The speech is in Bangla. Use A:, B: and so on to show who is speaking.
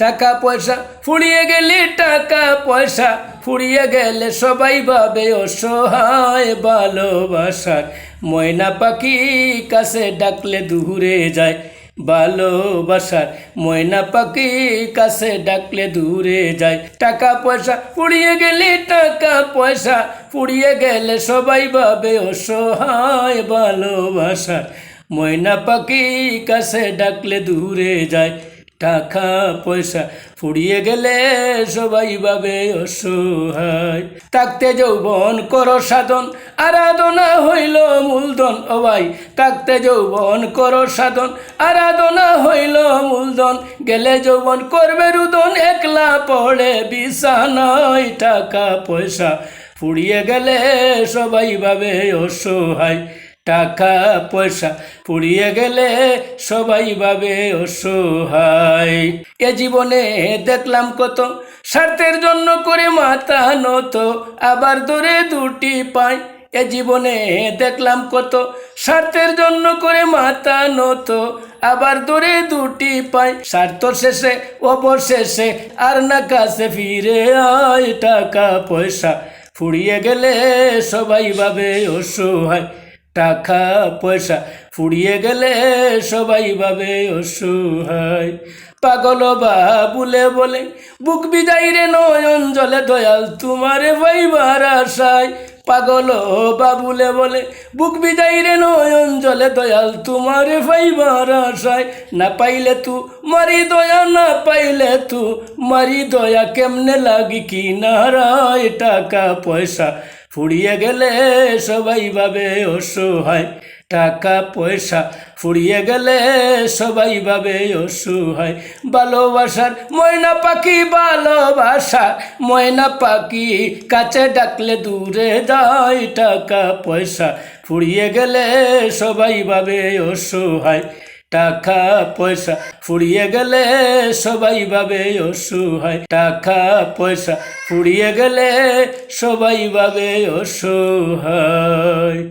A: টাকা পয়সা ফুরিয়ে গেলে টাকা পয়সা, ফুরিয়ে গেলে সবাই ভাবে অসহায় ভালোবাসার। ময়না পাখি কাছে ডাকলে দূরে যায় ভালোবাসার। ময়না পাখি কাছে ডাকলে দূরে যায়। টাকা পয়সা ফুরিয়ে গেলে টাকা পয়সা, ফুরিয়ে গেলে সবাই ভাবে অসহায় ভালোবাসার। ময়না পাখি কাছে ডাকলে দূরে যায় টাকা পয়সা ফুরিয়ে গেলে সবাই ভাবে অসহায়। থাকতে যৌবন করো সাধন, আরাধনা হইল মূলধন। ও ভাই, থাকতে যৌবন করো সাধন, আরাধনা হইল মূলধন। গেলে যৌবন করবে রুদন, একলা পড়ে বিছানায় টাকা পয়সা। ফুরিয়ে গেলে সবাই ভাবে অসহায়। টাকা পয়সা পুড়িয়ে গেলে সবাই ভাবে অসহায়। এ জীবনে দেখলাম কত স্বার্থের জন্য করে মাথা নত, আবার ধরে দুটি পাই এ জীবনে দেখলাম কত স্বার্থের জন্য করে মাথা নত, আবার ধরে দুটি পাই স্বার্থ শেষে অবশেষে আর না কাছে ফিরে আয়। টাকা পয়সা ফুরিয়ে গেলে সবাই ভাবে অসহায়। টাকা পয়সা ফুরিয়ে গেলে সবাই ভাবে অসহায়। পাগল বা বলে বলে বুক বিদায় রে নয়ন জলে দয়াল তোমারে ভাইবার আশায়। পাগল বাবুলে বলে, বুক বিদায় রে নয়ন জলে দয়াল তোমারে ভাইবার আশায়। না পাইলে তু মারি দয়া, না পাইলে তু মারি দয়া, কেমনে লাগি কি নারায় টাকা পয়সা? ফুরিয়ে গেলে সবাই ভাবে অসহায়। টাকা, পয়সা ফুরিয়ে গেলে সবাই ভাবে অসহায়। ভালোবাসার ময়না পাখি ভালোবাসা ময়না পাখি, কাছে ডাকলে দূরে যায় টাকা, পয়সা। ফুরিয়ে গেলে সবাই ভাবে অসহায়। টাকা পয়সা ফুরিয়ে গেলে সবাই ভাবে অসহায়। টাকা পয়সা ফুরিয়ে গেলে সবাই ভাবে অসহায়।